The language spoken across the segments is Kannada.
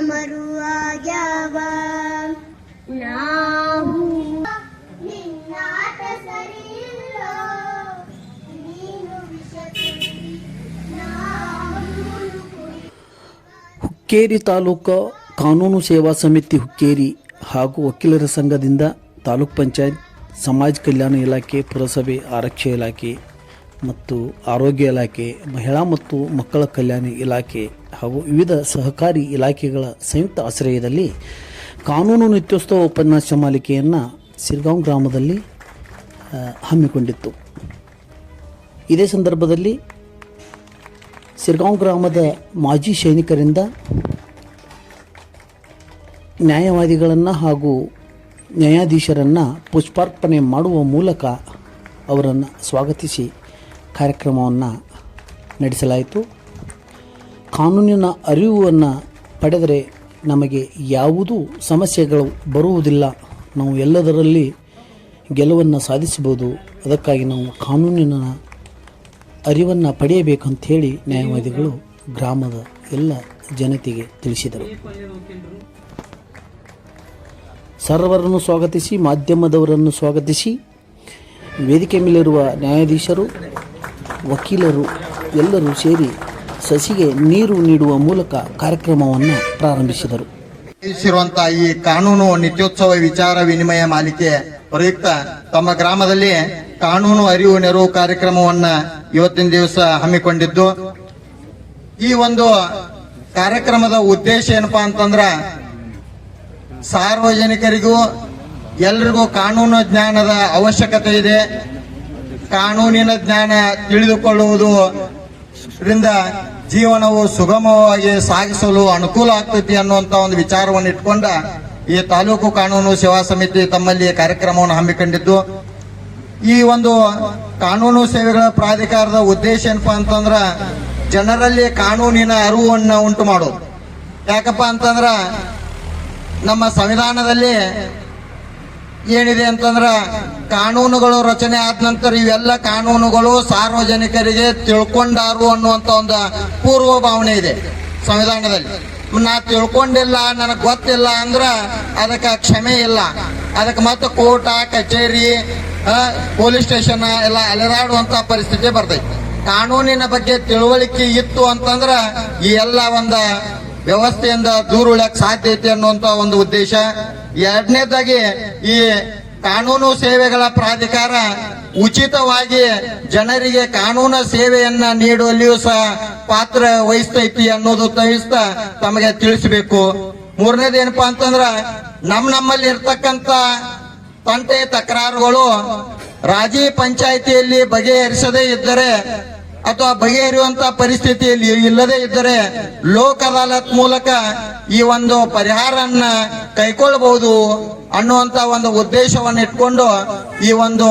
ಢಮರು ಆಗ್ಯಾವ ನಾವು ಹುಕ್ಕೇರಿ ತಾಲೂಕು ಕಾನೂನು ಸೇವಾ ಸಮಿತಿ ಹುಕ್ಕೇರಿ ಹಾಗೂ ವಕೀಲರ ಸಂಘದಿಂದ ತಾಲೂಕ್ ಪಂಚಾಯತ್ ಸಮಾಜ ಕಲ್ಯಾಣ ಇಲಾಖೆ ಪುರಸಭೆ ಆರಕ್ಷೆ ಇಲಾಖೆ ಮತ್ತು ಆರೋಗ್ಯ ಇಲಾಖೆ, ಮಹಿಳಾ ಮತ್ತು ಮಕ್ಕಳ ಕಲ್ಯಾಣ ಇಲಾಖೆ ಹಾಗೂ ವಿವಿಧ ಸಹಕಾರಿ ಇಲಾಖೆಗಳ ಸಂಯುಕ್ತ ಆಶ್ರಯದಲ್ಲಿ ಕಾನೂನು ನಿತ್ಯೋತ್ಸವ ಉಪನ್ಯಾಸ ಮಾಲಿಕೆಯನ್ನು ಸಿರ್ಗಾಂವ್ ಗ್ರಾಮದಲ್ಲಿ ಹಮ್ಮಿಕೊಂಡಿತ್ತು. ಇದೇ ಸಂದರ್ಭದಲ್ಲಿ ಸಿರ್ಗಾಂವ್ ಗ್ರಾಮದ ಮಾಜಿ ಸೈನಿಕರಿಂದ ನ್ಯಾಯವಾದಿಗಳನ್ನು ಹಾಗೂ ನ್ಯಾಯಾಧೀಶರನ್ನು ಪುಷ್ಪಾರ್ಪಣೆ ಮಾಡುವ ಮೂಲಕ ಅವರನ್ನು ಸ್ವಾಗತಿಸಿ ಕಾರ್ಯಕ್ರಮವನ್ನು ನಡೆಸಲಾಯಿತು. ಕಾನೂನಿನ ಅರಿವನ್ನು ಪಡೆದರೆ ನಮಗೆ ಯಾವುದೂ ಸಮಸ್ಯೆಗಳು ಬರುವುದಿಲ್ಲ. ನಾವು ಎಲ್ಲದರಲ್ಲಿ ಗೆಲುವನ್ನು ಸಾಧಿಸಬಹುದು. ಅದಕ್ಕಾಗಿ ನಾವು ಕಾನೂನಿನ ಅರಿವನ್ನು ಪಡೆಯಬೇಕಂತ ಹೇಳಿ ನ್ಯಾಯವಾದಿಗಳು ಗ್ರಾಮದ ಎಲ್ಲ ಜನತೆಗೆ ತಿಳಿಸಿದರು. ಸರ್ವರನ್ನು ಸ್ವಾಗತಿಸಿ, ಮಾಧ್ಯಮದವರನ್ನು ಸ್ವಾಗತಿಸಿ, ವೇದಿಕೆ ಮೇಲಿರುವ ನ್ಯಾಯಾಧೀಶರು ವಕೀಲರು ಎಲ್ಲರೂ ಸೇರಿ ಸಸಿಗೆ ನೀರು ನೀಡುವ ಮೂಲಕ ಕಾರ್ಯಕ್ರಮವನ್ನು ಪ್ರಾರಂಭಿಸಿದರು. ಈ ಕಾನೂನು ನಿತ್ಯೋತ್ಸವ ವಿಚಾರ ವಿನಿಮಯ ಮಾಲಿಕೆ ಪ್ರಯುಕ್ತ ತಮ್ಮ ಗ್ರಾಮದಲ್ಲಿ ಕಾನೂನು ಅರಿವು ನೆರವು ಕಾರ್ಯಕ್ರಮವನ್ನ ಇವತ್ತಿನ ದಿವಸ ಹಮ್ಮಿಕೊಂಡಿದ್ದು, ಈ ಒಂದು ಕಾರ್ಯಕ್ರಮದ ಉದ್ದೇಶ ಏನಪ್ಪಾ ಅಂತಂದ್ರ ಸಾರ್ವಜನಿಕರಿಗೂ ಎಲ್ರಿಗೂ ಕಾನೂನು ಜ್ಞಾನದ ಅವಶ್ಯಕತೆ ಇದೆ. ಕಾನೂನಿನ ಜ್ಞಾನ ತಿಳಿದುಕೊಳ್ಳುವುದು ರಿಂದ ಜೀವನವು ಸುಗಮವಾಗಿ ಸಾಗಿಸಲು ಅನುಕೂಲ ಆಗ್ತೈತಿ ಅನ್ನುವಂತ ಒಂದು ವಿಚಾರವನ್ನು ಇಟ್ಕೊಂಡ ಈ ತಾಲೂಕು ಕಾನೂನು ಸೇವಾ ಸಮಿತಿ ತಮ್ಮಲ್ಲಿ ಕಾರ್ಯಕ್ರಮವನ್ನು ಹಮ್ಮಿಕೊಂಡಿದ್ದು. ಈ ಒಂದು ಕಾನೂನು ಸೇವೆಗಳ ಪ್ರಾಧಿಕಾರದ ಉದ್ದೇಶ ಏನಪ್ಪಾ ಅಂತಂದ್ರ ಜನರಲ್ಲಿ ಕಾನೂನಿನ ಅರಿವನ್ನು ಉಂಟು ಮಾಡೋದು. ಯಾಕಪ್ಪ ಅಂತಂದ್ರ ನಮ್ಮ ಸಂವಿಧಾನದಲ್ಲಿ ಏನಿದೆ ಅಂತಂದ್ರೆ ಕಾನೂನುಗಳು ರಚನೆ ಆದ ನಂತರ ಇವೆಲ್ಲ ಕಾನೂನುಗಳು ಸಾರ್ವಜನಿಕರಿಗೆ ತಿಳ್ಕೊಂಡಾರು ಅನ್ನುವಂತ ಒಂದು ಪೂರ್ವ ಭಾವನೆ ಇದೆ ಸಂವಿಧಾನದಲ್ಲಿ. ನಾ ತಿಳ್ಕೊಂಡಿಲ್ಲ, ನನಗೆ ಗೊತ್ತಿಲ್ಲ ಅಂದ್ರ ಅದಕ್ಕೆ ಕ್ಷಮೆ ಇಲ್ಲ. ಅದಕ್ಕೆ ಮತ್ತೆ ಕೋರ್ಟ, ಕಚೇರಿ ಪೊಲೀಸ್ ಸ್ಟೇಷನ್ ಎಲ್ಲ ಅಲೆದಾಡುವಂತ ಪರಿಸ್ಥಿತಿ ಬರ್ತೈತಿ. ಕಾನೂನಿನ ಬಗ್ಗೆ ತಿಳುವಳಿಕೆ ಇತ್ತು ಅಂತಂದ್ರ ಈ ಎಲ್ಲ ಒಂದ ವ್ಯವಸ್ಥೆಯಿಂದ ದೂರ ಉಳಿಯಕ್ಕೆ ಸಾಧ್ಯ ಐತಿ ಅನ್ನುವಂತ ಒಂದು ಉದ್ದೇಶ. ಎರಡನೇದಾಗಿ ಈ ಕಾನೂನು ಸೇವೆಗಳ ಪ್ರಾಧಿಕಾರ ಉಚಿತವಾಗಿ ಜನರಿಗೆ ಕಾನೂನು ಸೇವೆಯನ್ನ ನೀಡುವಲ್ಲಿಯೂ ಸಹ ಪಾತ್ರ ವಹಿಸ್ತೈತಿ ಅನ್ನೋದು ತಹಿಸ್ತಾ ತಮಗೆ ತಿಳಿಸಬೇಕು. ಮೂರನೇದು ಏನಪ್ಪಾ ಅಂತಂದ್ರ ನಮ್ ನಮ್ಮಲ್ಲಿ ಇರ್ತಕ್ಕಂತ ತಂಟೆ ತಕರಾರುಗಳು ರಾಜಿ ಪಂಚಾಯಿತಿಯಲ್ಲಿ ಬಗೆಹರಿಸದೇ ಇದ್ದರೆ ಅಥವಾ ಬಗೆಹರಿಯುವಂತ ಪರಿಸ್ಥಿತಿಯಲ್ಲಿ ಇಲ್ಲದೆ ಇದ್ದರೆ ಲೋಕ್ ಅದಾಲತ್ ಮೂಲಕ ಈ ಒಂದು ಪರಿಹಾರನ್ನ ಕೈಗೊಳ್ಳಬಹುದು ಅನ್ನುವಂತ ಒಂದು ಉದ್ದೇಶವನ್ನು ಇಟ್ಕೊಂಡು ಈ ಒಂದು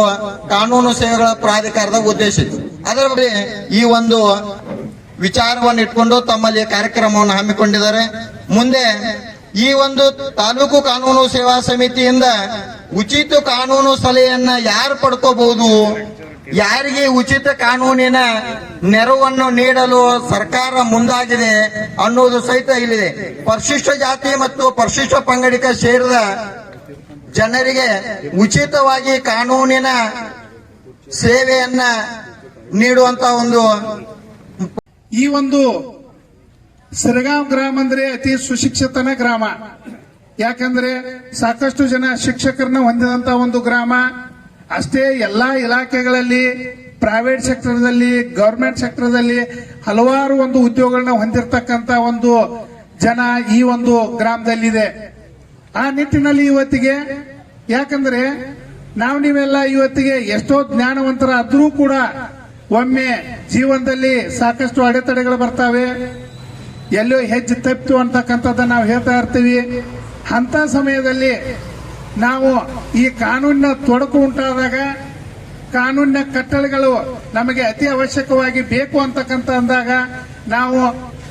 ಕಾನೂನು ಸೇವೆಗಳ ಪ್ರಾಧಿಕಾರದ ಉದ್ದೇಶ ಇತ್ತು ಅದರ ಈ ಒಂದು ವಿಚಾರವನ್ನು ಇಟ್ಕೊಂಡು ತಮ್ಮಲ್ಲಿ ಕಾರ್ಯಕ್ರಮವನ್ನು ಹಮ್ಮಿಕೊಂಡಿದ್ದಾರೆ. ಮುಂದೆ ಈ ಒಂದು ತಾಲೂಕು ಕಾನೂನು ಸೇವಾ ಸಮಿತಿಯಿಂದ ಉಚಿತ ಕಾನೂನು ಸಲಹೆಯನ್ನ ಯಾರು ಪಡ್ಕೋಬಹುದು ಯಾರಿಗೆ ಉಚಿತ ಕಾನೂನಿನ ನೆರವನ್ನು ನೀಡಲು ಸರ್ಕಾರ ಮುಂದಾಗಿದೆ ಅನ್ನೋದು ಸಹಿತ ಇಲ್ಲಿದೆ. ಪರಿಶಿಷ್ಟ ಜಾತಿ ಮತ್ತು ಪರಿಶಿಷ್ಟ ಪಂಗಡಿಕ ಸೇರಿದ ಜನರಿಗೆ ಉಚಿತವಾಗಿ ಕಾನೂನಿನ ಸೇವೆಯನ್ನ ನೀಡುವಂತ ಒಂದು ಈ ಒಂದು ಸಿರಗಾಂವ್ ಗ್ರಾಮ ಅಂದ್ರೆ ಅತಿ ಸುಶಿಕ್ಷಿತನ ಗ್ರಾಮ. ಯಾಕಂದ್ರೆ ಸಾಕಷ್ಟು ಜನ ಶಿಕ್ಷಕರನ್ನ ಹೊಂದಿದಂತ ಒಂದು ಗ್ರಾಮ. ಅಷ್ಟೇ ಎಲ್ಲ ಇಲಾಖೆಗಳಲ್ಲಿ ಪ್ರೈವೇಟ್ ಸೆಕ್ಟರ್ದಲ್ಲಿ ಗವರ್ಮೆಂಟ್ ಸೆಕ್ಟರ್ದಲ್ಲಿ ಹಲವಾರು ಒಂದು ಉದ್ಯೋಗಗಳನ್ನ ಹೊಂದಿರತಕ್ಕಂತ ಒಂದು ಜನ ಈ ಒಂದು ಗ್ರಾಮದಲ್ಲಿದೆ. ಆ ನಿಟ್ಟಿನಲ್ಲಿ ಇವತ್ತಿಗೆ ಯಾಕಂದ್ರೆ ನಾವು ನೀವೆಲ್ಲ ಇವತ್ತಿಗೆ ಎಷ್ಟೋ ಜ್ಞಾನವಂತರಾದ್ರೂ ಕೂಡ ಒಮ್ಮೆ ಜೀವನದಲ್ಲಿ ಸಾಕಷ್ಟು ಅಡೆತಡೆಗಳು ಬರ್ತಾವೆ. ಎಲ್ಲೋ ಹೆಜ್ಜೆ ತಪ್ಪಿತು ಅಂತಕ್ಕಂಥದ್ದನ್ನ ನಾವು ಹೇಳ್ತಾ ಇರ್ತೀವಿ. ಅಂತ ಸಮಯದಲ್ಲಿ ನಾವು ಈ ಕಾನೂನಿನ ತೊಡಕು ಉಂಟಾದಾಗ ಕಾನೂನಿನ ಕಟ್ಟಳೆಗಳು ನಮಗೆ ಅತಿ ಅವಶ್ಯಕವಾಗಿ ಬೇಕು ಅಂತಕ್ಕಂಥ ಅಂದಾಗ ನಾವು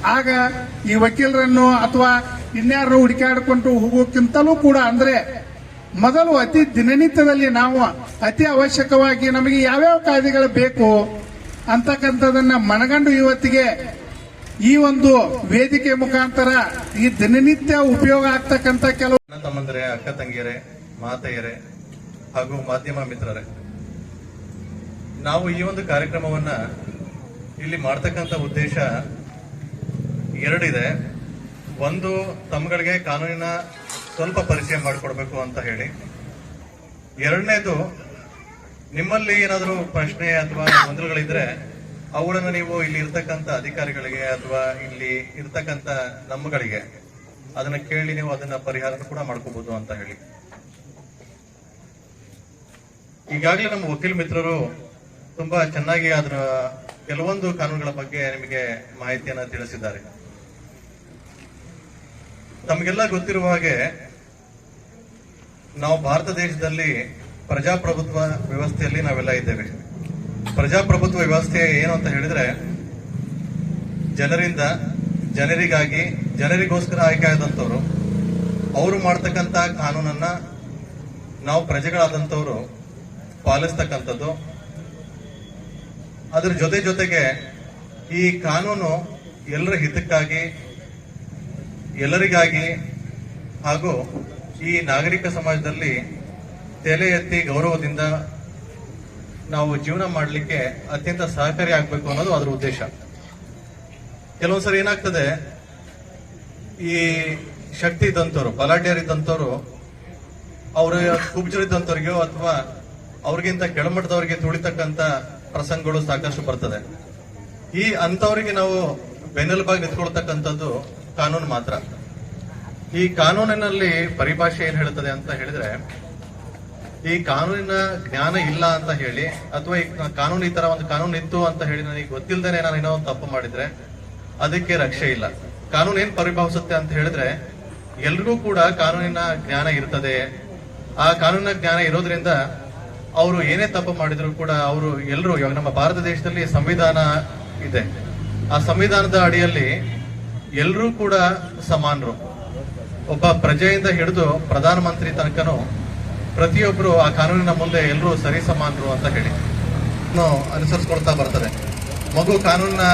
ಆಗ ಈ ವಕೀಲರನ್ನು ಅಥವಾ ಇನ್ಯಾರನ್ನು ಹುಡುಕಾಡಿಕೊಂಡು ಹೋಗೋಕ್ಕಿಂತಲೂ ಕೂಡ ಅಂದ್ರೆ ಮೊದಲು ಅತಿ ದಿನನಿತ್ಯದಲ್ಲಿ ನಾವು ಅತಿ ಅವಶ್ಯಕವಾಗಿ ನಮಗೆ ಯಾವ್ಯಾವ ಕಾಯ್ದೆಗಳು ಬೇಕು ಅಂತಕ್ಕಂಥದನ್ನ ಮನಗಂಡು ಇವತ್ತಿಗೆ ಈ ಒಂದು ವೇದಿಕೆ ಮುಖಾಂತರ ಈ ದಿನನಿತ್ಯ ಉಪಯೋಗ ಆಗ್ತಕ್ಕಂಥ ಕೆಲವು ಅಕ್ಕ ತಂಗಿಯರೇ ಮಾತೆಯರೇ ಹಾಗೂ ಮಾಧ್ಯಮ ಮಿತ್ರರೇ, ನಾವು ಈ ಒಂದು ಕಾರ್ಯಕ್ರಮವನ್ನ ಇಲ್ಲಿ ಮಾಡ್ತಕ್ಕಂಥ ಉದ್ದೇಶ ಎರಡಿದೆ. ಒಂದು, ತಮ್ಗಳಿಗೆ ಕಾನೂನಿನ ಸ್ವಲ್ಪ ಪರಿಚಯ ಮಾಡಿಕೊಡ್ಬೇಕು ಅಂತ ಹೇಳಿ. ಎರಡನೇದು, ನಿಮ್ಮಲ್ಲಿ ಏನಾದರೂ ಪ್ರಶ್ನೆ ಅಥವಾ ಗೊಂದಲಗಳಿದ್ರೆ ಅವುಗಳನ್ನು ನೀವು ಇಲ್ಲಿ ಇರ್ತಕ್ಕಂಥ ಅಧಿಕಾರಿಗಳಿಗೆ ಅಥವಾ ಇಲ್ಲಿ ಇರ್ತಕ್ಕಂಥ ನಮ್ಮಗಳಿಗೆ ಅದನ್ನ ಕೇಳಿ ನೀವು ಅದನ್ನ ಪರಿಹಾರ ಕೂಡ ಮಾಡ್ಕೋಬಹುದು ಅಂತ ಹೇಳಿ. ಈಗಾಗಲೇ ನಮ್ಮ ವಕೀಲ ಮಿತ್ರರು ತುಂಬಾ ಚೆನ್ನಾಗಿ ಅದರ ಕೆಲವೊಂದು ಕಾನೂನುಗಳ ಬಗ್ಗೆ ನಿಮಗೆ ಮಾಹಿತಿಯನ್ನು ತಿಳಿಸಿದ್ದಾರೆ. ನಮಗೆಲ್ಲ ಗೊತ್ತಿರುವ ಹಾಗೆ ನಾವು ಭಾರತ ದೇಶದಲ್ಲಿ ಪ್ರಜಾಪ್ರಭುತ್ವ ವ್ಯವಸ್ಥೆಯಲ್ಲಿ ನಾವೆಲ್ಲ ಇದ್ದೇವೆ. ಪ್ರಜಾಪ್ರಭುತ್ವ ವ್ಯವಸ್ಥೆ ಏನು ಅಂತ ಹೇಳಿದ್ರೆ ಜನರಿಂದ ಜನರಿಗಾಗಿ, ಜನರಿಗೋಸ್ಕರ ಆಯ್ಕೆ ಆದಂತವ್ರು ಅವರು ಮಾಡ್ತಕ್ಕಂತ ಕಾನೂನನ್ನ ನಾವು ಪ್ರಜೆಗಳಾದಂತವ್ರು ಪಾಲಿಸ್ತಕ್ಕಂಥದ್ದು. ಅದರ ಜೊತೆ ಜೊತೆಗೆ ಈ ಕಾನೂನು ಎಲ್ಲರ ಹಿತಕ್ಕಾಗಿ, ಎಲ್ಲರಿಗಾಗಿ ಹಾಗೂ ಈ ನಾಗರಿಕ ಸಮಾಜದಲ್ಲಿ ತಲೆ ಎತ್ತಿ ಗೌರವದಿಂದ ನಾವು ಜೀವನ ಮಾಡಲಿಕ್ಕೆ ಅತ್ಯಂತ ಸಹಕಾರಿ ಆಗಬೇಕು ಅನ್ನೋದು ಅದರ ಉದ್ದೇಶ. ಕೆಲವೊಂದ್ಸರಿ ಏನಾಗ್ತದೆ, ಈ ಶಕ್ತಿ ಇದ್ದಂಥವ್ರು ಬಲಾಢ್ಯರಿದ್ದಂಥವ್ರು ಅವರ ಕುಬ್ಜರಿದ್ದಂಥವ್ರಿಗೋ ಅಥವಾ ಅವ್ರಿಗಿಂತ ಕೆಳಮಟ್ಟದವರಿಗೆ ತುಳಿತಕ್ಕಂತ ಪ್ರಸಂಗಗಳು ಸಾಕಷ್ಟು ಬರ್ತದೆ. ಈ ಅಂತವರಿಗೆ ನಾವು ಬೆನ್ನೆಲುಬಾಗಿ ನಿಂತ್ಕೊಳ್ತಕ್ಕಂಥದ್ದು ಕಾನೂನು ಮಾತ್ರ. ಈ ಕಾನೂನಿನಲ್ಲಿ ಪರಿಭಾಷೆ ಏನ್ ಹೇಳ್ತದೆ ಅಂತ ಹೇಳಿದ್ರೆ, ಈ ಕಾನೂನಿನ ಜ್ಞಾನ ಇಲ್ಲ ಅಂತ ಹೇಳಿ, ಅಥವಾ ಈ ಕಾನೂನು ಈ ತರ ಒಂದು ಕಾನೂನು ಇತ್ತು ಅಂತ ಹೇಳಿ ನನಗೆ ಗೊತ್ತಿಲ್ಲದೇನೆ ನಾನು ಏನೋ ಒಂದು ತಪ್ಪು ಮಾಡಿದ್ರೆ, ಅದಕ್ಕೆ ರಕ್ಷೆ ಇಲ್ಲ. ಕಾನೂನು ಏನ್ ಪರಿಭಾವಿಸುತ್ತೆ ಅಂತ ಹೇಳಿದ್ರೆ, ಎಲ್ರಿಗೂ ಕೂಡ ಕಾನೂನಿನ ಜ್ಞಾನ ಇರ್ತದೆ. ಆ ಕಾನೂನಿನ ಜ್ಞಾನ ಇರೋದ್ರಿಂದ ಅವರು ಏನೇ ತಪ್ಪು ಮಾಡಿದ್ರು ಕೂಡ ಅವರು ಎಲ್ಲರೂ, ಇವಾಗ ನಮ್ಮ ಭಾರತ ದೇಶದಲ್ಲಿ ಸಂವಿಧಾನ ಇದೆ. ಆ ಸಂವಿಧಾನದ ಅಡಿಯಲ್ಲಿ ಎಲ್ಲರೂ ಕೂಡ ಸಮಾನರು. ಒಬ್ಬ ಪ್ರಜೆಯಿಂದ ಹಿಡಿದು ಪ್ರಧಾನಮಂತ್ರಿ ತನಕನು ಪ್ರತಿಯೊಬ್ಬರು ಆ ಕಾನೂನಿನ ಮುಂದೆ ಎಲ್ಲರೂ ಸರಿ ಸಮಾನರು ಅಂತ ಹೇಳಿ. ಅನುಸರಿಸ್ಕೊಳ್ತಾ ಬರ್ತದೆ. ಮಗು ಕಾನೂನಿನ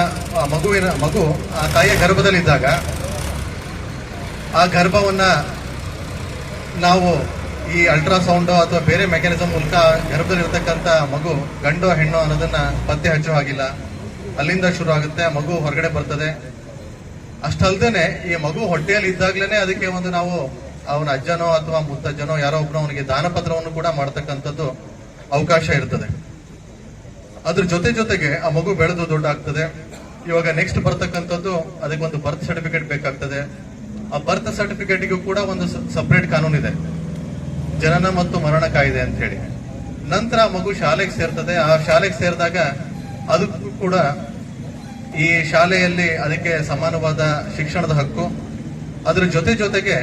ಮಗುವಿನ, ಮಗು ಆ ತಾಯಿಯ ಗರ್ಭದಲ್ಲಿದ್ದಾಗ ಆ ಗರ್ಭವನ್ನ ನಾವು ಈ ಅಲ್ಟ್ರಾಸೌಂಡ್ ಅಥವಾ ಬೇರೆ ಮೆಕ್ಯಾನಿಸಮ್ ಮೂಲಕ ಗರ್ಭದಲ್ಲಿರ್ತಕ್ಕಂಥ ಮಗು, ಗಂಡು, ಹೆಣ್ಣು ಅನ್ನೋದನ್ನ ಪತ್ತೆ ಹಚ್ಚೋ ಹಾಗಿಲ್ಲ. ಅಲ್ಲಿಂದ ಶುರು ಆಗುತ್ತೆ, ಮಗು ಹೊರಗಡೆ ಬರ್ತದೆ. ಅಷ್ಟಲ್ದೇನೆ ಈ ಮಗು ಹೊಟ್ಟೆಯಲ್ಲಿ ಇದ್ದಾಗ್ಲೇನೆ ಅದಕ್ಕೆ ಒಂದು ನಾವು ಅವನ ಅಜ್ಜನೋ ಅಥವಾ ಮುತ್ತಜ್ಜನೋ ಯಾರೋ ಒಬ್ಬನೋ ಅವನಿಗೆ ದಾನಪತ್ರವನ್ನು ಕೂಡ ಮಾಡ್ತಕ್ಕಂಥದ್ದು ಅವಕಾಶ ಇರ್ತದೆ. ಅದ್ರ ಜೊತೆ ಜೊತೆಗೆ ಆ ಮಗು ಬೆಳೆದು ದೊಡ್ಡಾಗ್ತದೆ. ಇವಾಗ ನೆಕ್ಸ್ಟ್ ಬರ್ತಕ್ಕಂಥದ್ದು ಅದಕ್ಕೆ ಒಂದು ಬರ್ತ್ ಸರ್ಟಿಫಿಕೇಟ್ ಬೇಕಾಗ್ತದೆ. ಆ ಬರ್ತ್ ಸರ್ಟಿಫಿಕೇಟ್ಗೂ ಕೂಡ ಒಂದು ಸಪ್ರೇಟ್ ಕಾನೂನು ಇದೆ ಜನನ ಮತ್ತು ಮರಣ ಕಾಯ್ದೆ ಅಂತ ಹೇಳಿ. ನಂತರ ಮಗು ಶಾಲೆಗೆ ಸೇರ್ತದೆ. ಆ ಶಾಲೆಗೆ ಸೇರಿದಾಗ ಅದಕ್ಕೂ ಕೂಡ ಈ ಶಾಲೆಯಲ್ಲಿ ಅದಕ್ಕೆ ಸಮಾನವಾದ ಶಿಕ್ಷಣದ ಹಕ್ಕು. ಅದರ ಜೊತೆ ಜೊತೆಗೆ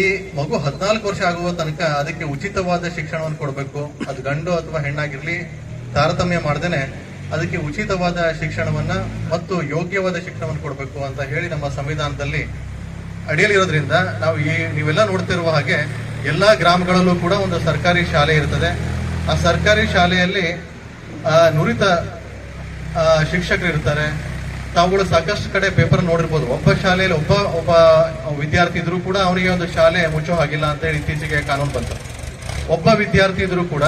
ಈ ಮಗು ಹದಿನಾಲ್ಕು ವರ್ಷ ಆಗುವ ತನಕ ಅದಕ್ಕೆ ಉಚಿತವಾದ ಶಿಕ್ಷಣವನ್ನು ಕೊಡಬೇಕು. ಅದು ಗಂಡು ಅಥವಾ ಹೆಣ್ಣಾಗಿರ್ಲಿ, ತಾರತಮ್ಯ ಮಾಡ್ದೇನೆ ಅದಕ್ಕೆ ಉಚಿತವಾದ ಶಿಕ್ಷಣವನ್ನ ಮತ್ತು ಯೋಗ್ಯವಾದ ಶಿಕ್ಷಣವನ್ನು ಕೊಡಬೇಕು ಅಂತ ಹೇಳಿ ನಮ್ಮ ಸಂವಿಧಾನದಲ್ಲಿ ಅಡಿಯಲ್ಲಿರೋದ್ರಿಂದ ನಾವು ಈ ನೀವೆಲ್ಲ ನೋಡ್ತಿರುವ ಹಾಗೆ ಎಲ್ಲ ಗ್ರಾಮಗಳಲ್ಲೂ ಕೂಡ ಒಂದು ಸರ್ಕಾರಿ ಶಾಲೆ ಇರ್ತದೆ. ಆ ಸರ್ಕಾರಿ ಶಾಲೆಯಲ್ಲಿ ನುರಿತ ಶಿಕ್ಷಕರು ಇರ್ತಾರೆ. ತಾವುಗಳು ಸಾಕಷ್ಟು ಕಡೆ ಪೇಪರ್ ನೋಡಿರ್ಬೋದು. ಒಬ್ಬ ಶಾಲೆಯಲ್ಲಿ ಒಬ್ಬ ಒಬ್ಬ ವಿದ್ಯಾರ್ಥಿ ಇದ್ರೂ ಕೂಡ ಅವನಿಗೆ ಒಂದು ಶಾಲೆ ಮುಚ್ಚೋ ಹಾಗಿಲ್ಲ ಅಂತ ಹೇಳಿ ಇತ್ತೀಚೆಗೆ ಕಾನೂನು ಬಂತು. ಒಬ್ಬ ವಿದ್ಯಾರ್ಥಿ ಇದ್ರೂ ಕೂಡ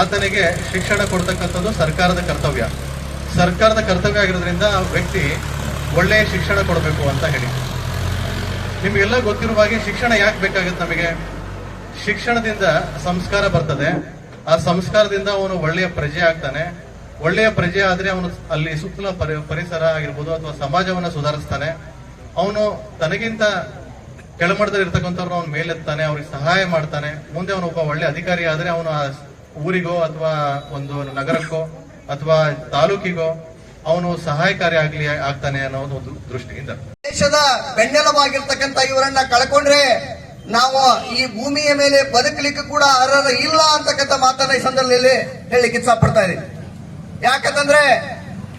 ಆತನಿಗೆ ಶಿಕ್ಷಣ ಕೊಡ್ತಕ್ಕಂಥದ್ದು ಸರ್ಕಾರದ ಕರ್ತವ್ಯ. ಸರ್ಕಾರದ ಕರ್ತವ್ಯ ಆಗಿರೋದ್ರಿಂದ ವ್ಯಕ್ತಿ ಒಳ್ಳೆಯ ಶಿಕ್ಷಣ ಕೊಡಬೇಕು ಅಂತ ಹೇಳಿ ನಿಮಗೆಲ್ಲ ಗೊತ್ತಿರುವ ಹಾಗೆ ಶಿಕ್ಷಣ ಯಾಕೆ ಬೇಕಾಗುತ್ತೆ ನಮಗೆ? ಶಿಕ್ಷಣದಿಂದ ಸಂಸ್ಕಾರ ಬರ್ತದೆ. ಆ ಸಂಸ್ಕಾರದಿಂದ ಅವನು ಒಳ್ಳೆಯ ಪ್ರಜೆ ಆಗ್ತಾನೆ. ಒಳ್ಳೆಯ ಪ್ರಜೆ ಆದ್ರೆ ಅವನು ಅಲ್ಲಿ ಸುತ್ತಲ ಪರಿ- ಪರಿಸರ ಆಗಿರ್ಬೋದು ಅಥವಾ ಸಮಾಜವನ್ನ ಸುಧಾರಿಸ್ತಾನೆ. ಅವನು ತನಗಿಂತ ಕೆಳಮಟ್ಟದಲ್ಲಿ ಇರ್ತಕ್ಕಂಥವ್ರನ್ನ ಅವ್ನು ಮೇಲೆತ್ತಾನೆ, ಅವ್ರಿಗೆ ಸಹಾಯ ಮಾಡ್ತಾನೆ. ಮುಂದೆ ಅವನು ಒಬ್ಬ ಒಳ್ಳೆ ಅಧಿಕಾರಿ ಆದ್ರೆ ಅವನು ಆ ಊರಿಗೋ ಅಥವಾ ಒಂದು ನಗರಕ್ಕೋ ಅಥವಾ ತಾಲೂಕಿಗೋ ಅವನು ಸಹಾಯಕಾರಿ ಆಗ್ಲಿ, ಆಗ್ತಾನೆ ಅನ್ನೋ ಒಂದು ದೃಷ್ಟಿಯಿಂದ. ದೇಶದ ಬೆನ್ನೆಲುಬಾಗಿರ್ತಕ್ಕಂಥ ಇವರನ್ನ ಕಳ್ಕೊಂಡ್ರೆ ನಾವು ಈ ಭೂಮಿಯ ಮೇಲೆ ಬದುಕಲಿಕ್ಕೆ ಕೂಡ ಅರ್ಹರ ಇಲ್ಲ ಅಂತಕ್ಕಂಥ ಮಾತನ್ನ ಈ ಸಂದರ್ಭದಲ್ಲಿ ಹೇಳಲಿಕ್ಕೆ ಇಚ್ಛಪಡ್ತಾ ಇದ್ದೀನಿ. ಯಾಕಂತಂದ್ರೆ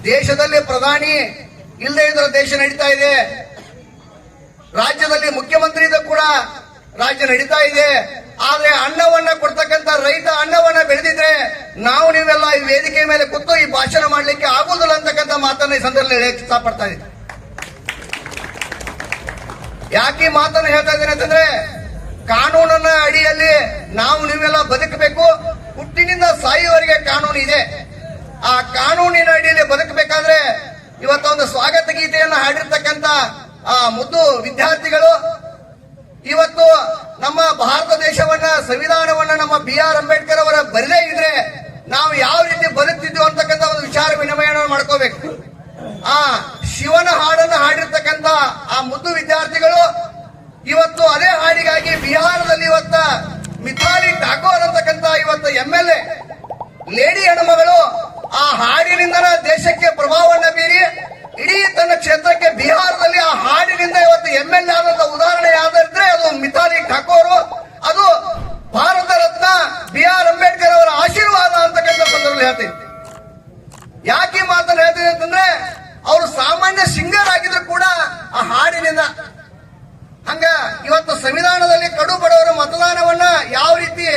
ದೇಶದಲ್ಲಿ ಪ್ರಧಾನಿ ಇಲ್ಲದೆ ಇದ್ರ ದೇಶ ನಡೀತಾ ಇದೆ. ರಾಜ್ಯದಲ್ಲಿ ಮುಖ್ಯಮಂತ್ರಿ ಕೂಡ ರಾಜ್ಯ ನಡೀತಾ ಇದೆ. ಆದ್ರೆ ಅನ್ನವನ್ನ ಕೊಡ್ತಕ್ಕಂತ ರೈತ ಅನ್ನವನ್ನ ಬೆಳೆದಿದ್ರೆ ನಾವು ನೀವೆಲ್ಲ ಈ ವೇದಿಕೆ ಮೇಲೆ ಕೂತು ಈ ಭಾಷಣ ಮಾಡ್ಲಿಕ್ಕೆ ಆಗುದಿಲ್ಲ ಅಂತಕ್ಕಂಥ ಮಾತನ್ನ ಈ ಸಂದರ್ಭದಲ್ಲಿ ಹೇಳಕ್ಕೆ ಇಷ್ಟಪಡ್ತಾ ಇದ್ದೀನಿ. ಯಾಕೆ ಮಾತನ್ನು ಹೇಳ್ತಾ ಇದ್ದೇನೆ ಅಂತಂದ್ರೆ, ಕಾನೂನನ್ನ ಅಡಿಯಲ್ಲಿ ನಾವು ನೀವೆಲ್ಲ ಬದುಕಬೇಕು, ಹುಟ್ಟಿನಿಂದ ಸಾಯುವವರೆಗೆ ಕಾನೂನು ಇದೆ. ಆ ಕಾನೂನಿನ ಅಡಿಯಲ್ಲಿ ಬದುಕಬೇಕಾದ್ರೆ ಇವತ್ತೊಂದು ಸ್ವಾಗತ ಗೀತೆಯನ್ನು ಹಾಡಿರ್ತಕ್ಕಂತ ಆ ಮುದ್ದು ವಿದ್ಯಾರ್ಥಿಗಳು, ಇವತ್ತು ನಮ್ಮ ಭಾರತ ದೇಶವನ್ನ, ಸಂವಿಧಾನವನ್ನ ನಮ್ಮ ಬಿ ಆರ್ ಅಂಬೇಡ್ಕರ್ ಅವರ ಬರದೇ ಇದ್ರೆ ನಾವು ಯಾವ ರೀತಿ ಬದುಕ್ತಿದ್ವಿ ಅಂತಕ್ಕಂಥ ಒಂದು ವಿಚಾರ ವಿನಿಮಯ ಮಾಡ್ಕೋಬೇಕು. ಆ ಶಿವನ ಹಾಡನ್ನು ಹಾಡಿರ್ತಕ್ಕಂತ ಆ ಮುದ್ದು ವಿದ್ಯಾರ್ಥಿಗಳು ಇವತ್ತು ಅದೇ ಹಾಡಿಗಾಗಿ ಬಿಹಾರದಲ್ಲಿ ಇವತ್ತ ಮಿಥಾಲಿ ಠಾಕೋರ್ ಅಂತಕ್ಕಂತ ಇವತ್ತು ಎಂ ಎಲ್ ಎ, ಲೇಡಿ ಹೆಣ್ಮಗಳು ಆ ಹಾಡಿನಿಂದನ ದೇಶಕ್ಕೆ ಪ್ರಭಾವವನ್ನು ಬೀರಿ ಇಡೀ ತನ್ನ ಕ್ಷೇತ್ರಕ್ಕೆ ಬಿಹಾರದಲ್ಲಿ ಹಾಡಿನಿಂದ ಇವತ್ತು ಎಂ ಎಲ್ ಎ ಆದಂತ ಉದಾಹರಣೆ ಯಾವ್ದಿದ್ರೆ ಅದು ಮಿಥಾಲಿ ಠಾಕೋರ್ ಅದು ಭಾರತ ರತ್ನ ಬಿ ಆರ್ ಅಂಬೇಡ್ಕರ್ ಅವರ ಆಶೀರ್ವಾದ ಅಂತಕ್ಕಂಥ ಸಂದರ್ಭದಲ್ಲಿ ಹೇಳ್ತೀನಿ ಯಾಕೆ ಈ ಮಾತನ್ನ ಹೇಳ್ತೀನಿ ಅಂತಂದ್ರೆ ಅವರು ಸಾಮಾನ್ಯ ಸಿಂಗರ್ ಆಗಿದ್ರು ಕೂಡ ಆ ಹಾಡಿನಿಂದ ಹಂಗ ಇವತ್ತು ಸಂವಿಧಾನದಲ್ಲಿ ಕಡು ಬಡವರ ಮತದಾನವನ್ನ ಯಾವ ರೀತಿ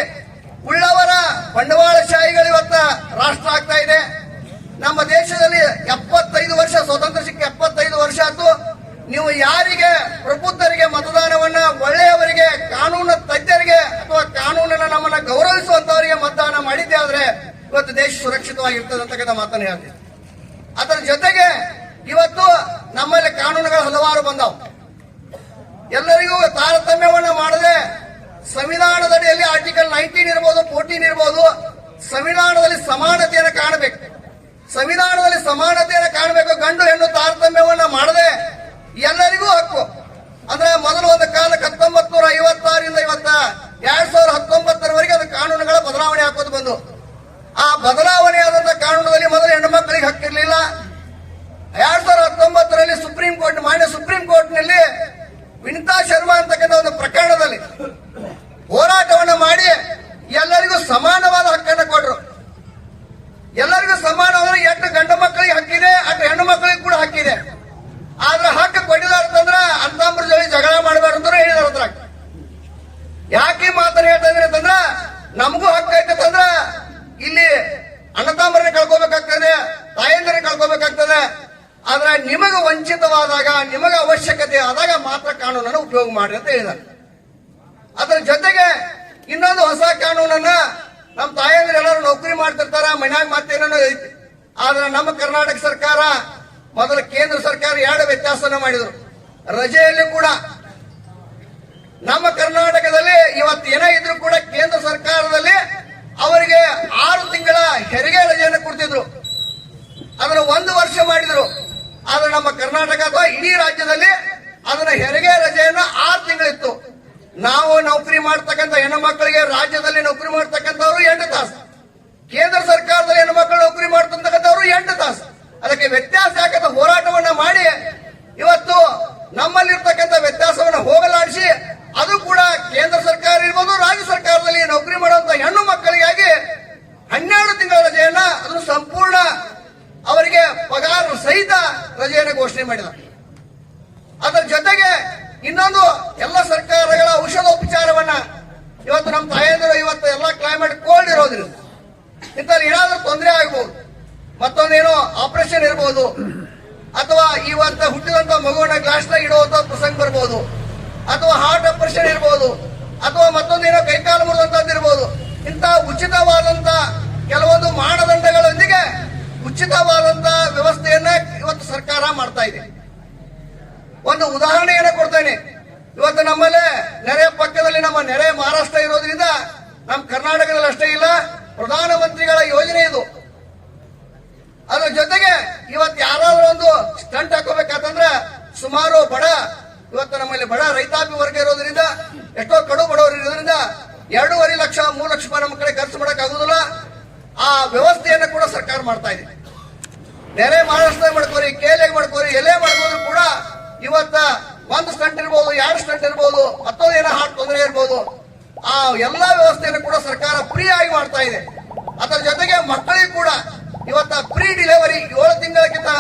ಉಳ್ಳವರ ಬಂಡವಾಳಶಾಹಿಗಳು ಇವತ್ತ ರಾಷ್ಟ್ರ ಆಗ್ತಾ ಇದೆ ನಮ್ಮ ದೇಶದಲ್ಲಿ ಎಪ್ಪತ್ತೈದು ವರ್ಷ ಸ್ವಾತಂತ್ರ್ಯ ಸಿಕ್ಕ ಎಪ್ಪತ್ತೈದು ವರ್ಷ ಆಯ್ತು ನೀವು ಯಾರಿಗೆ, ಪ್ರಬುದ್ಧರಿಗೆ ಮತದಾನವನ್ನ ಒಳ್ಳೆಯವರಿಗೆ, ಕಾನೂನು ತಜ್ಞರಿಗೆ ಅಥವಾ ಕಾನೂನನ್ನ ನಮ್ಮನ್ನ ಗೌರವಿಸುವಂತವರಿಗೆ ಮತದಾನ ಮಾಡಿದ್ದೆ ಆದ್ರೆ ಇವತ್ತು ದೇಶ ಸುರಕ್ಷಿತವಾಗಿರ್ತದೆ ಅಂತಕ್ಕಂಥ ಮಾತನ್ನು ಹೇಳಿದೆ ಅದರ ಜೊತೆಗೆ ಇವತ್ತು ನಮ್ಮಲ್ಲಿ ಕಾನೂನುಗಳು ಹಲವಾರು ಬಂದವು. ಎಲ್ಲರಿಗೂ ತಾರತಮ್ಯವನ್ನ ಮಾಡದೆ ಸಂವಿಧಾನದಡಿಯಲ್ಲಿ ಆರ್ಟಿಕಲ್ ನೈನ್ಟೀನ್ ಇರ್ಬೋದು, ಫೋರ್ಟೀನ್ ಇರ್ಬೋದು, ಸಂವಿಧಾನದಲ್ಲಿ ಸಮಾನತೆಯನ್ನು ಕಾಣಬೇಕು. ಸಂವಿಧಾನದಲ್ಲಿ ಸಮಾನತೆಯನ್ನು ಕಾಣಬೇಕು, ಗಂಡು ಹೆಣ್ಣು ತಾರತಮ್ಯವನ್ನ ಮಾಡದೆ ಎಲ್ಲರಿಗೂ ಹಕ್ಕು ಅಂದ್ರೆ ಮೊದಲು ಒಂದು ಕಾಲಕ್ಕೆ ಹತ್ತೊಂಬತ್ ನೂರ ಐವತ್ತಾರರಿಂದ ಇವತ್ತ ಎರಡ್ ಸಾವಿರದ ಹತ್ತೊಂಬತ್ತರವರೆಗೆ ಅದು ಕಾನೂನುಗಳ ಬದಲಾವಣೆ ಹಾಕೋದು ಬಂದು ಆ ಬದಲಾವಣೆ ಆದಂತ ಕಾನೂನಲ್ಲಿ ಮೊದಲು ಹೆಣ್ಣು ಮಕ್ಕಳಿಗೆ ಹಕ್ಕಿರ್ಲಿಲ್ಲ ಎರಡ್ ಸಾವಿರದ ಹತ್ತೊಂಬತ್ತರಲ್ಲಿ ಸುಪ್ರೀಂ ಕೋರ್ಟ್ ಮಾನ್ಯ ಸುಪ್ರೀಂ ಕೋರ್ಟ್ನಲ್ಲಿ ವಿನಿತಾ ಶರ್ಮಾ ಅಂತಕ್ಕಂಥ ಒಂದು ಪ್ರಕರಣದಲ್ಲಿ ಹೋರಾಟವನ್ನ ಮಾಡಿ ಎಲ್ಲರಿಗೂ ಸಮಾನವಾದ ಹಕ್ಕನ್ನು ಕೊಟ್ರು ಎಲ್ಲರಿಗೂ ಸಮಾನವಾದ ಎಷ್ಟು ಗಂಡು ಮಕ್ಕಳಿಗೆ ಹಕ್ಕಿದೆ ಅಷ್ಟು ಹೆಣ್ಣು ಮಕ್ಕಳಿಗೆ ಕೂಡ ಹಕ್ಕಿದೆ ಆದ್ರೆ ಹಕ್ಕು ಕೊಟ್ಟಿಲ್ಲ ಅಂತಂದ್ರ ಅಂತಂಬ್ರ ಜೊತೆ ಜಗಳ ಮಾಡಬಾರ್ದು ಅಂತ ಹೇಳಿದಾರೆ ಅದ್ರಾಗ ಯಾಕೆ ಮಾತನ್ನ ಹೇಳ್ತಾ ಇದ್ರೆ ಅಂತಂದ್ರ ನಮಗೂ ಹಕ್ಕು ಐತಂದ್ರ ಇಲ್ಲಿ ಅಣ್ಣತಾಂಬರನ್ನ ಕಳ್ಕೊಬೇಕಾಗ್ತದೆ ತಾಯಂದಿರನ್ನ ಕಳ್ಕೊಬೇಕಾಗ್ತದೆ ಆದ್ರೆ ನಿಮಗೆ ವಂಚಿತವಾದಾಗ ನಿಮಗೆ ಅವಶ್ಯಕತೆ ಆದಾಗ ಮಾತ್ರ ಕಾನೂನನ್ನು ಉಪಯೋಗ ಮಾಡ್ರಿ ಅಂತ ಹೇಳಿದ್ದಾರೆ ಅದರ ಜೊತೆಗೆ ಇನ್ನೊಂದು ಹೊಸ ಕಾನೂನನ್ನ ನಮ್ಮ ತಾಯಂದ್ರೆ ಎಲ್ಲರೂ ನೌಕರಿ ಮಾಡ್ತಿರ್ತಾರ, ಮನ್ಯಾಗ ಮತ್ತೇನೇನೋ ಐತಿ. ಆದ್ರೆ ನಮ್ಮ ಕರ್ನಾಟಕ ಸರ್ಕಾರ ಮೊದಲ ಕೇಂದ್ರ ಸರ್ಕಾರ ಎರಡು ವ್ಯತ್ಯಾಸನ ಮಾಡಿದ್ರು. ರಜೆಯಲ್ಲಿ ಕೂಡ ನಮ್ಮ ಕರ್ನಾಟಕದಲ್ಲಿ ಇವತ್ತು ಏನೇ ಇದ್ರು ಕೂಡ ಕೇಂದ್ರ ಸರ್ಕಾರದಲ್ಲಿ ಅವರಿಗೆ ಆರು ತಿಂಗಳ ಹೆರಿಗೆ ರಜೆಯನ್ನು ಕೊಡ್ತಿದ್ರು. ಅದನ್ನು ಒಂದು ವರ್ಷ ಮಾಡಿದ್ರು. ಆದ್ರೆ ನಮ್ಮ ಕರ್ನಾಟಕ ಅಥವಾ ಇಡೀ ರಾಜ್ಯದಲ್ಲಿ ಅದನ್ನ ಹೆರಿಗೆ ರಜೆಯನ್ನು ಆರು ತಿಂಗಳಿತ್ತು ನಾವು ನೌಕರಿ ಮಾಡ್ತಕ್ಕಂಥ ಹೆಣ್ಣು ಮಕ್ಕಳಿಗೆ ರಾಜ್ಯದಲ್ಲಿ ನೌಕರಿ ಮಾಡ್ತಕ್ಕಂಥವ್ರು ಎಂಟು ತಾಸು. ಕೇಂದ್ರ ಸರ್ಕಾರದಲ್ಲಿ ಹೆಣ್ಣು ಮಕ್ಕಳು ನೌಕರಿ ಮಾಡ್ತಕ್ಕಂಥವ್ರು ಎಂಟು ತಾಸು. ಅದಕ್ಕೆ ವ್ಯತ್ಯಾಸ ಹಾಕಂತ ಹೋರಾಟವನ್ನ ಮಾಡಿ ಇವತ್ತು ನಮ್ಮಲ್ಲಿರ್ತಕ್ಕಂಥ ವ್ಯತ್ಯಾಸವನ್ನ ಹೋಗಲಾಡಿಸಿ ಅದು ಕೂಡ ಕೇಂದ್ರ ಸರ್ಕಾರ ಇರ್ಬೋದು ರಾಜ್ಯ ಸರ್ಕಾರದಲ್ಲಿ ನೌಕರಿ ಮಾಡುವಂತ ಹೆಣ್ಣು ಮಕ್ಕಳಿಗಾಗಿ ಹನ್ನೆರಡು ತಿಂಗಳ ರಜೆಯನ್ನ ಅದನ್ನು ಸಂಪೂರ್ಣ ಅವರಿಗೆ ಪಗಾರ ಸಹಿತ ರಜೆಯನ್ನು ಘೋಷಣೆ ಮಾಡಿದ ಅದರ ಜೊತೆಗೆ ಇನ್ನೊಂದು ಎಲ್ಲ ಸರ್ಕಾರಗಳ ಔಷಧೋಪಚಾರವನ್ನ ಇವತ್ತು ನಮ್ಮ ತಾಯಂದಿರು ಇವತ್ತು ಎಲ್ಲ ಕ್ಲೈಮೇಟ್ ಕೋಲ್ಡ್ ಇರೋದ್ರಿಂದ ಇಂಥಲ್ಲಿ ಏನಾದ್ರೂ ತೊಂದರೆ ಆಗ್ಬೋದು ಮತ್ತೊಂದೇನೋ ಆಪರೇಷನ್ ಇರ್ಬೋದು ಅಥವಾ ಇವತ್ತು ಹುಟ್ಟಿದಂತ ಮಗುವನ್ನ ಗ್ಲಾಸ್ನಾಗ ಇಡುವಂತ ಪ್ರಸಂಗ ಬರ್ಬೋದು ಅಥವಾ ಹಾರ್ಟ್ ಆಪರೇಷನ್ ಇರ್ಬೋದು, ಅಥವಾ ಮತ್ತೊಂದೇನೋ ಕೈಕಾಲು ಮುರಿದಂತದ್ದು ಇರ್ಬೋದು, ಇಂಥ ಉಚಿತವಾದಂತ ಕೆಲವೊಂದು ಮಾನದಂಡಗಳೊಂದಿಗೆ ಉಚಿತವಾದಂತ ವ್ಯವಸ್ಥೆಯನ್ನ ಇವತ್ತು ಸರ್ಕಾರ ಮಾಡ್ತಾ ಇದೆ. ಒಂದು ಉದಾಹರಣೆಯನ್ನು ಕೊಡ್ತೇನೆ. ಇವತ್ತು ನಮ್ಮಲ್ಲಿ ನೆರೆ ಪಕ್ಕದಲ್ಲಿ ನಮ್ಮ ನೆರೆ ಮಹಾರಾಷ್ಟ್ರ ಇರೋದ್ರಿಂದ ನಮ್ಮ ಕರ್ನಾಟಕದಲ್ಲಿ ಅಷ್ಟೇ ಇಲ್ಲ, ಪ್ರಧಾನಮಂತ್ರಿಗಳ ಯೋಜನೆ ಇದು. ಅದ್ರ ಜೊತೆಗೆ ಇವತ್ತು ಯಾರಾದ್ರೂ ಒಂದು ಸ್ಟಂಟ್ ಹಾಕೋಬೇಕಂತಂದ್ರೆ ಸುಮಾರು ಬಡ ಇವತ್ತು ನಮ್ಮಲ್ಲಿ ಬಡ ರೈತಾಪಿ ವರ್ಗ ಇರೋದ್ರಿಂದ, ಎಷ್ಟೋ ಕಡು ಬಡವರು ಇರೋದ್ರಿಂದ ಎರಡೂವರೆ ಲಕ್ಷ, ಮೂರು ಲಕ್ಷ ರೂಪಾಯಿ ನಮ್ಮ ಕಡೆ ಖರ್ಚು ಮಾಡಕ್ ಆಗುದಿಲ್ಲ ಆ ವ್ಯವಸ್ಥೆಯನ್ನು ಕೂಡ ಸರ್ಕಾರ ಮಾಡ್ತಾ ಇದೆ. ನೆರೆ ಮಹಾರಾಷ್ಟ್ರ ಮಾಡ್ಕೋರಿ ಕೇಲೆ ಮಾಡ್ಕೋರಿ ಎಲೆ ಮಾಡ್ಬೋದು ಕೂಡ ಇವತ್ತ ಒಂದು ಸ್ಟಂಟ್ ಇರ್ಬೋದು, ಎರಡು ಸ್ಟಂಟ್ ಇರ್ಬೋದು ಮತ್ತೊಂದು ಏನೋ ಹಾಟ್ ತೊಂದರೆ ಇರ್ಬೋದು. ಆ ಎಲ್ಲಾ ವ್ಯವಸ್ಥೆಯನ್ನು ಕೂಡ ಸರ್ಕಾರ ಫ್ರೀ ಆಗಿ ಮಾಡ್ತಾ ಇದೆ. ಅದರ ಜೊತೆಗೆ ಮಕ್ಕಳಿಗೆ ಕೂಡ ಇವತ್ತ ಫ್ರೀ ಡಿಲಿವರಿ ಏಳು ತಿಂಗಳಕ್ಕಿಂತ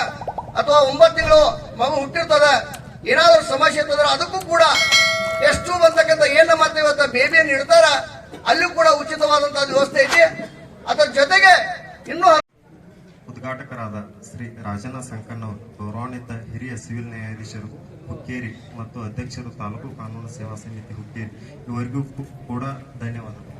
ಅಥವಾ ಒಂಬತ್ತು ತಿಂಗಳು ಮಗು ಹುಟ್ಟಿರ್ತದ ಏನಾದ್ರೂ ಸಮಸ್ಯೆ ತಂದ್ರೆ ಅದಕ್ಕೂ ಕೂಡ ಎಷ್ಟು ಬಂದಕ್ಕಂತ ಏನು ಮತ್ತೆ ಇವತ್ತ ಬೇಬಿಯನ್ನು ಇಡ್ತಾರ, ಅಲ್ಲೂ ಕೂಡ ಉಚಿತವಾದಂತಹ ವ್ಯವಸ್ಥೆ ಐತಿ. ಅದರ ಜೊತೆಗೆ ಇನ್ನೂ ಉದ್ಘಾಟಕರಾದ ಶ್ರೀ ರಾಜಣ್ಣ ಸಂಕನ್ನವರು ಗೌರವಾನ್ವಿತ ಹಿರಿಯ ಸಿವಿಲ್ ನ್ಯಾಯಾಧೀಶರು ಹುಕ್ಕೇರಿ ಮತ್ತು ಅಧ್ಯಕ್ಷರು ತಾಲೂಕು ಕಾನೂನು ಸೇವಾ ಸಮಿತಿ ಹುಕ್ಕೇರಿ, ಇವರಿಗೂ ಕೂಡ ಧನ್ಯವಾದಗಳು.